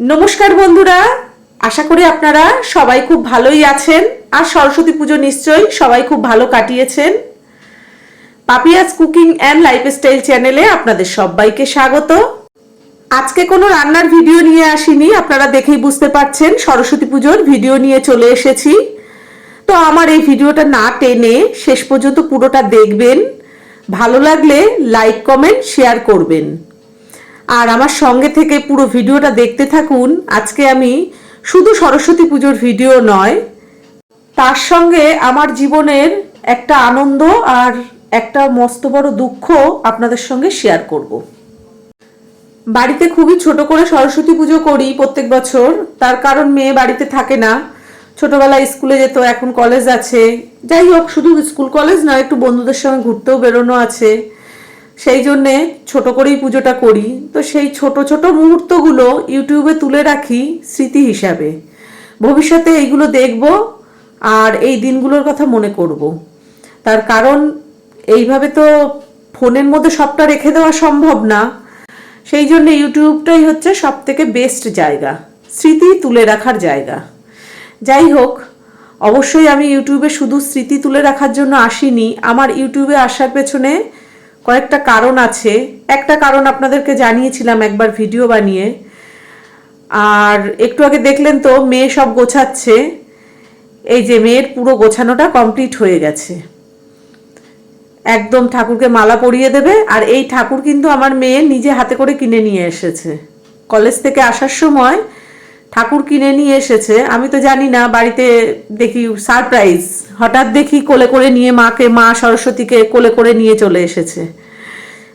নমস্কার বন্ধুরা, আশা করি আপনারা সবাই খুব ভালোই আছেন। আর সরস্বতী পুজো নিশ্চয়ই সবাই খুব ভালো কাটিয়েছেন। পাপিয়াস কুকিং অ্যান্ড লাইফস্টাইল চ্যানেলে আপনাদের সবাইকে স্বাগত। আজকে কোনো রান্নার ভিডিও নিয়ে আসিনি, আপনারা দেখেই বুঝতে পারছেন, সরস্বতী পুজোর ভিডিও নিয়ে চলে এসেছি। তো আমার এই ভিডিওটা না টেনে শেষ পর্যন্ত পুরোটা দেখবেন। ভালো লাগলে লাইক, কমেন্ট, শেয়ার করবেন। আর আমার সঙ্গে থেকে পুরো ভিডিওটা দেখতে থাকুন। আজকে আমি শুধু সরস্বতী পুজোর ভিডিও নয়, তার সঙ্গে আমার জীবনের একটা আনন্দ আর একটা মস্ত বড় দুঃখ আপনাদের সঙ্গে শেয়ার করব। বাড়িতে খুবই ছোট করে সরস্বতী পুজো করি প্রত্যেক বছর, তার কারণ মেয়ে বাড়িতে থাকে না। ছোটবেলায় স্কুলে যেত, এখন কলেজ আছে। যাই হোক, শুধু স্কুল কলেজ নয়, একটু বন্ধুদের সঙ্গে ঘুরতেও বেরোনো আছে। সেই জন্যে ছোট করেই পুজোটা করি। তো সেই ছোট ছোট মুহূর্তগুলো ইউটিউবে তুলে রাখি স্মৃতি হিসাবে। ভবিষ্যতে এইগুলো দেখব আর এই দিনগুলোর কথা মনে করব। তার কারণ, এইভাবে তো ফোনের মধ্যে সবটা রেখে দেওয়া সম্ভব না। সেই জন্য ইউটিউবটাই হচ্ছে সব থেকে বেস্ট জায়গা। স্মৃতি তুলে রাখার জায়গা। যাই হোক, অবশ্যই আমি ইউটিউবে শুধু স্মৃতি তুলে রাখার জন্য আসিনি। আমার ইউটিউবে আসার পেছনে কয়েকটা কারণ আছে। একটা কারণ আপনাদেরকে জানিয়েছিলাম একবার ভিডিও বানিয়ে। আর একটু আগে দেখলেন তো, মেয়ে সব গোছাচ্ছে। এই যে মেয়ের পুরো গোছানোটা কমপ্লিট হয়ে গেছে। একদম ঠাকুরকে মালা পরিয়ে দেবে, আর এই ঠাকুর কিন্তু আমার মেয়ে নিজে হাতে করে কিনে নিয়ে এসেছে। কলেজ থেকে আসার সময় ঠাকুর কিনে নিয়ে এসেছে। আমি তো জানি না, বাড়িতে দেখি সারপ্রাইজ হঠাৎ দেখি কোলে করে নিয়ে মাকে, মা সরস্বতীকে কোলে করে নিয়ে চলে এসেছে।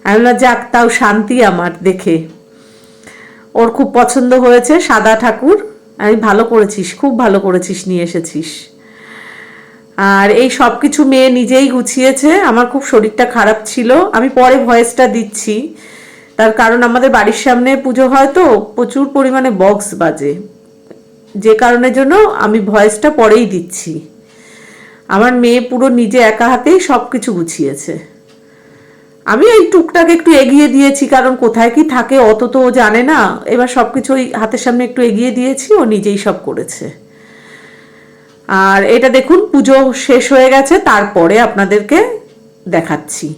আমি বললাম, যাক, তাও শান্তি আমার দেখে। ওর খুব পছন্দ হয়েছে সাদা ঠাকুর। আমি ভালো করেছিস, খুব ভালো করেছিস, নিয়ে এসেছিস। আর এই সব কিছু মেয়ে নিজেই গুছিয়েছে। আমার খুব শরীরটা খারাপ ছিল। আমি পরে ভয়েসটা দিচ্ছি। তার কারণ আমাদের বাড়ির সামনে পুজো হয় তো, প্রচুর পরিমাণে বক্স বাজে। যে কারণের জন্য আমি ভয়েসটা পরেই দিচ্ছি। আমার মেয়ে পুরো নিজে একা হাতেই সব কিছু গুছিয়েছে। আমি এই টুকটাক একটু এগিয়ে দিয়েছি, কারণ কোথায় কি থাকে অত তো ও জানে না। এবার সব কিছু ওই হাতের সামনে একটু এগিয়ে দিয়েছি, ও নিজেই সব করেছে। আর এটা দেখুন, পুজো শেষ হয়ে গেছে, তারপরে আপনাদেরকে দেখাচ্ছি।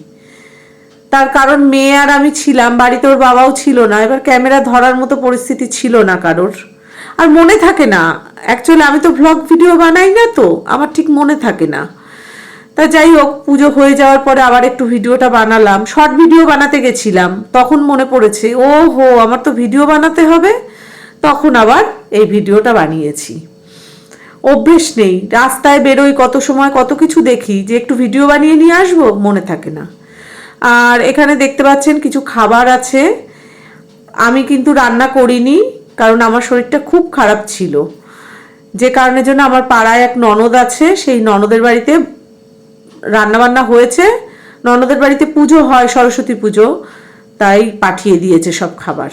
তার কারণ মেয়ে আর আমি ছিলাম, বাড়িতে ওর বাবাও ছিল না। এবার ক্যামেরা ধরার মতো পরিস্থিতি ছিল না কারোর। আর মনে থাকে না। অ্যাকচুয়ালি আমি তো ভ্লগ ভিডিও বানাই না তো, আমার ঠিক মনে থাকে না। তা যাই হোক, পুজো হয়ে যাওয়ার পরে আবার একটু ভিডিওটা বানালাম। শর্ট ভিডিও বানাতে গেছিলাম, তখন মনে পড়েছে ও হো আমার তো ভিডিও বানাতে হবে। তখন আবার এই ভিডিওটা বানিয়েছি। অভ্যেস নেই, রাস্তায় বেরোই, কত সময় কত কিছু দেখি, যে একটু ভিডিও বানিয়ে নিয়ে আসব, মনে থাকে না। আর এখানে দেখতে পাচ্ছেন কিছু খাবার আছে। আমি কিন্তু রান্না করিনি কারণ আমার শরীরটা খুব খারাপ ছিল। যে কারণের জন্য আমার পাড়ায় এক ননদ আছে, সেই ননদের বাড়িতে রান্নাবান্না হয়েছে। ননদের বাড়িতে পুজো হয়, সরস্বতী পুজো, তাই পাঠিয়ে দিয়েছে সব খাবার।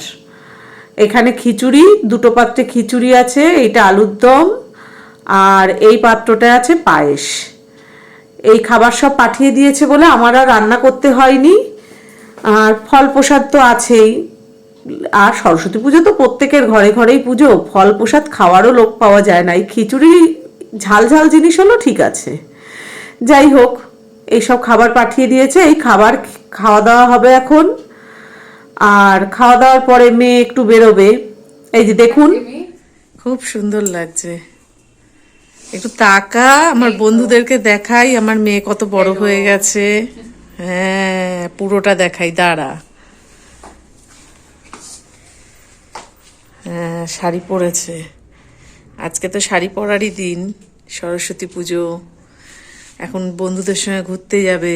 এখানে খিচুড়ি, দুটো পাত্রে খিচুড়ি আছে, এইটা আলুর দম, আর এই পাত্রটা আছে পায়েস। এই খাবার সব পাঠিয়ে দিয়েছে বলে আমার আর রান্না করতে হয়নি। আর ফল প্রসাদ তো আছেই। আর সরস্বতী পুজো তো প্রত্যেকের ঘরে ঘরেই পুজো। ফল প্রসাদ খাওয়ারও লোক পাওয়া যায় না। এই খিচুড়ি ঝাল ঝাল জিনিস হলো ঠিক আছে। যাই হোক এইসব খাবার পাঠিয়ে দিয়েছে। এই খাবার খাওয়া দাওয়া হবে এখন। আর খাওয়া দাওয়ার পরে মেয়ে একটু বেরোবে। এই যে দেখুন। খুব সুন্দর লাগছে। একটু তাকা আমার বন্ধুদেরকে দেখাই। আমার মেয়ে কত বড় হয়ে গেছে। হ্যাঁ পুরোটা দেখাই। দাঁড়া। শাড়ি পরেছে। আজকে তো শাড়ি পরারই দিন। সরস্বতী পুজো। এখন বন্ধুদের সঙ্গে ঘুরতে যাবে।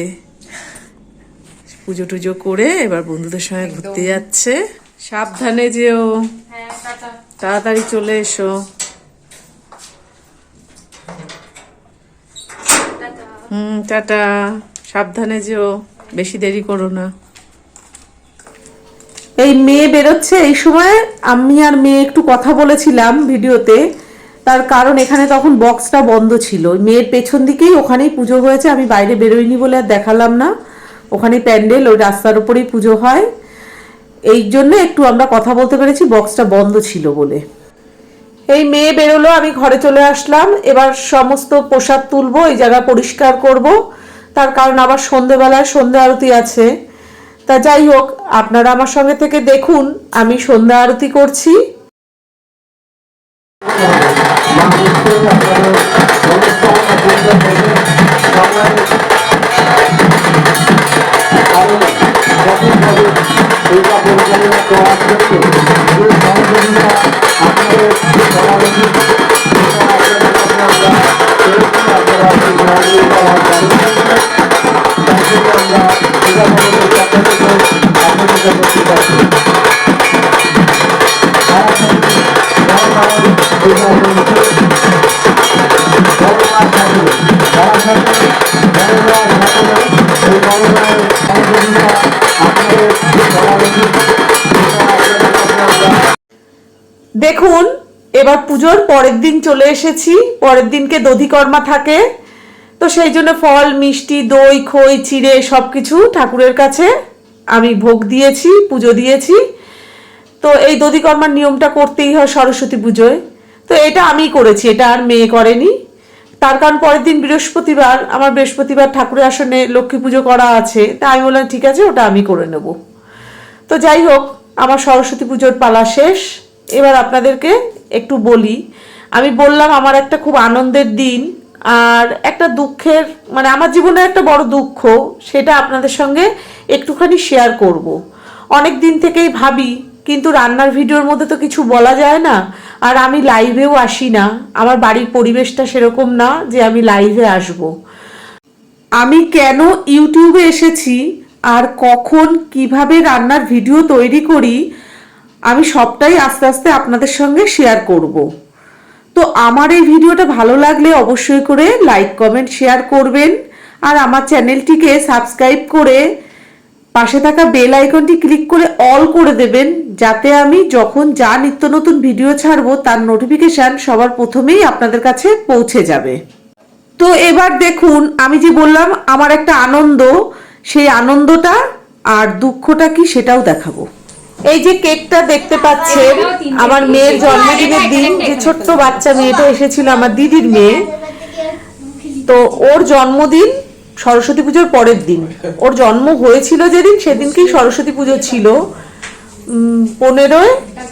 পুজো টুজো করে এবার বন্ধুদের সঙ্গে ঘুরতে যাচ্ছে। সাবধানে যেও। তাড়াতাড়ি চলে এসো। হুম টাটা। সাবধানে যেও। বেশি দেরি করো না। এই মেয়ে বেরোচ্ছে এই সময় আমি আর মেয়ে একটু কথা বলেছিলাম ভিডিওতে। তার কারণ এখানে তখন বক্সটা বন্ধ ছিল। মেয়ের পেছন দিকেই ওখানেই পুজো হয়েছে, আমি বাইরে বেরোইনি বলে আর দেখালাম না। ওখানে প্যান্ডেল, ওই রাস্তার উপরেই পুজো হয়। এই জন্য একটু আমরা কথা বলতে পেরেছি, বক্সটা বন্ধ ছিল বলে। এই মেয়ে বেরোলো, আমি ঘরে চলে আসলাম। এবার সমস্ত পোশাক তুলবো, এই জায়গা পরিষ্কার করব। তার কারণ আবার সন্ধেবেলায় সন্ধে আরতি আছে। তা যাই হোক আপনারা আমার সঙ্গে থেকে দেখুন আমি সন্ধ্যা আরতি করছি। দেখুন, এবার পুজোর পরের দিন চলে এসেছি। পরের দিনকে দধিকর্মা থাকে। তো সেই জন্য ফল, মিষ্টি, দই, খই, চিড়ে সব কিছু ঠাকুরের কাছে। আমি ভোগ দিয়েছি, পুজো দিয়েছি। তো এই দধিকর্মার নিয়মটা করতেই হয় সরস্বতী পুজোয়। তো এটা আমি করেছি, এটা আর মেয়ে করেনি। তার কারণ পরের দিন বৃহস্পতিবার, আমার বৃহস্পতিবার ঠাকুরের আসনে লক্ষ্মী পুজো করা আছে তা আমি বললাম, ঠিক আছে, ওটা আমি করে নেব। তো যাই হোক, আমার সরস্বতী পুজোর পালা শেষ। এবার আপনাদেরকে একটু বলি, আমি বললাম, আমার একটা খুব আনন্দের দিন। আর একটা দুঃখের মানে আমার জীবনে একটা বড় দুঃখ, সেটা আপনাদের সঙ্গে একটুখানি শেয়ার করব। অনেক দিন থেকেই ভাবি, কিন্তু রান্নার ভিডিওর মধ্যে তো কিছু বলা যায় না, আর আমি লাইভেও আসি না আমার বাড়ির পরিবেশটা সেরকম না যে আমি লাইভে আসব। আমি কেন ইউটিউবে এসেছি, আর কখন কীভাবে রান্নার ভিডিও তৈরি করি, আমি সবটাই আস্তে আস্তে আপনাদের সঙ্গে শেয়ার করব তো আমার এই ভিডিওটা ভালো লাগলে অবশ্যই করে লাইক কমেন্ট শেয়ার করবেন। আর আমার চ্যানেলটিকে সাবস্ক্রাইব করে পাশে থাকা বেল আইকনটি ক্লিক করে অল করে দেবেন, যাতে আমি যখন যা নিত্য নতুন ভিডিও ছাড়বো, তার নোটিফিকেশান সবার প্রথমেই আপনাদের কাছে পৌঁছে যাবে। তো এবার দেখুন, আমি যে বললাম, আমার একটা আনন্দ, সেই আনন্দটা আর দুঃখটা কি সেটাও দেখাবো। এই যে কেকটা দেখতে পাচ্ছেন আমার মেয়ের জন্মদিনের দিন, যে ছোট্ট বাচ্চা মেয়েটা এসেছিল, আমার দিদির মেয়ে, তো ওর জন্মদিন সরস্বতী পুজোর পরের দিন। ওর জন্ম হয়েছিল যেদিন, সেদিনকেই সরস্বতী পুজো ছিল পনেরোই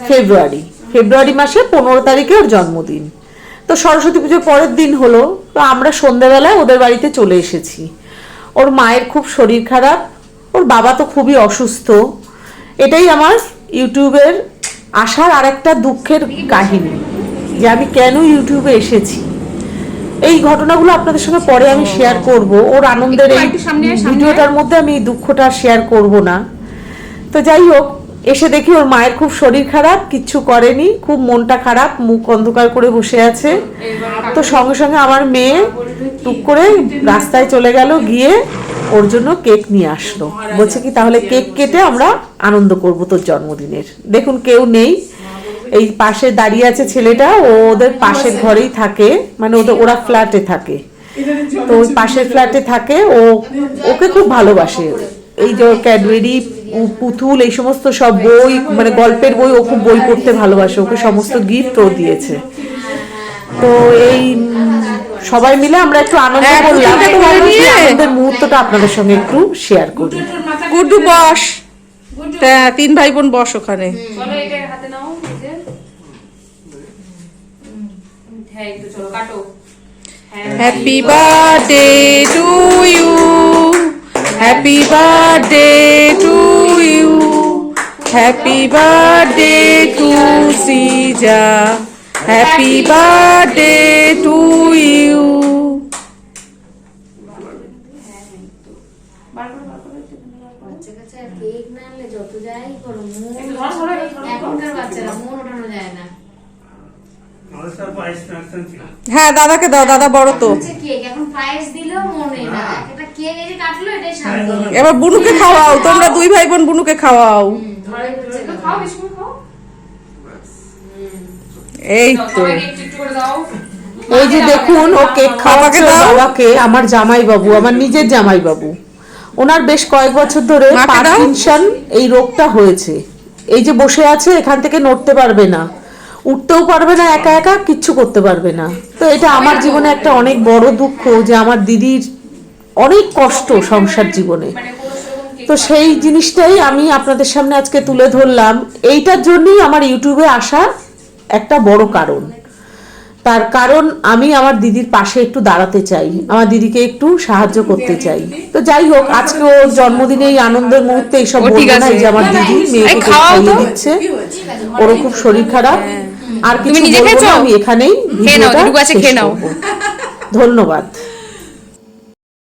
ফেব্রুয়ারি। ফেব্রুয়ারি মাসে পনেরো তারিখে ওর জন্মদিন। তো সরস্বতী পুজোর পরের দিন হলো, তো আমরা সন্ধ্যাবেলায় ওদের বাড়িতে চলে এসেছি। ওর মায়ের খুব শরীর খারাপ, ওর বাবা তো খুবই অসুস্থ এটাই আমার ইউটিউবের আসার আরেকটা দুঃখের কাহিনী যে আমি কেন ইউটিউবে এসেছি। এই ঘটনাগুলো আপনাদের সঙ্গে পরে আমি শেয়ার করব। ওর আনন্দের এই ভিডিওটার মধ্যে আমি এই দুঃখটা শেয়ার করব না। তো যাই হোক এসে দেখি ওর মায়ের খুব শরীর খারাপ কিচ্ছু করেনি খুব মনটা খারাপ মুখ অন্ধকার করে বসে আছে। তো সঙ্গে সঙ্গে আমার মেয়ে টুক করে রাস্তায় চলে গেল গিয়ে ওর জন্য কেক নিয়ে আসলো। বলছে কি, তাহলে কেক কেটে আমরা আনন্দ করব তোর জন্মদিনের। দেখুন কেউ নেই। এই পাশে দাঁড়িয়ে আছে ছেলেটা, ও ওদের পাশের ঘরেই থাকে। মানে ওদের, ওরা ফ্ল্যাটে থাকে। তো ওই পাশের ফ্ল্যাটে থাকে। ও, ওকে খুব ভালোবাসে। এই যে ক্যাডবেরি পুতুল, এই সমস্ত সব বই মানে গল্পের বই ও খুব বই পড়তে ভালোবাসে। ওকে সমস্ত গিফট ও দিয়েছে। তো এই সবাই মিলে আমরা একটু আনন্দ করলাম। সেই আনন্দের মুহূর্তটা আপনাদের সঙ্গে একটু শেয়ার করি। গুড্ডু বস। তা তিন ভাই বোন বস ওখানে। চলো এটা হাতে নাও এই যে। হুম, হ্যাঁ একটু চলো কাটো। হ্যাঁ happy birthday to you happy birthday to you happy birthday to Sija happy birthday to you বাচ্চা কাচ্চা কেক না আনলে যত যাই করো মন একটু ধরো, ধরো, একটু ধরো। এখনকার বাচ্চারা মন ওঠানো যায় না আমাদের সব আইস কানেকশন ছিল হ্যাঁ দাদাকে দাও দাদা বড় তো। মনে এবার বুনুকে খাওয়াও তোমরা দুই ভাই বোন বুনুকে খাওয়াও। এই তো। ওই যে দেখুন ও কেক খাওয়াকে বাবাকে। বাবাকে। আমার জামাই বাবু আমার নিজের জামাই বাবু ওনার বেশ কয়েক বছর ধরে। পার্কিনসন এই রোগটা হয়েছে। এই যে বসে আছে এখান থেকে নড়তে পারবে না। উঠতেও পারবে না একা একা কিচ্ছু করতে পারবে না। তো এটা আমার জীবনে একটা অনেক বড় দুঃখ যে আমার দিদির অনেক কষ্ট সংসার জীবনে। তো সেই জিনিসটাই আমি আপনাদের সামনে আজকে তুলে ধরলাম। এইটার জন্যই আমার ইউটিউবে আসা একটা বড় কারণ। তার কারণ আমি আমার দিদির পাশে একটু দাঁড়াতে চাই আমার দিদিকে একটু সাহায্য করতে চাই। তো যাই হোক আজকে ওর জন্মদিনে এই আনন্দের মুহূর্তে এইসব ঠিক না যে আমার দিদি মেয়েকে খাইয়ে দিচ্ছে। ওরও খুব শরীর খারাপ। আর তুমি কিছু বলব খেয়েছো? না আমি এখানেই খেয়ে নাও, ভিডিওটা যেটুকু শেষ খেয়ে নাও। ধন্যবাদ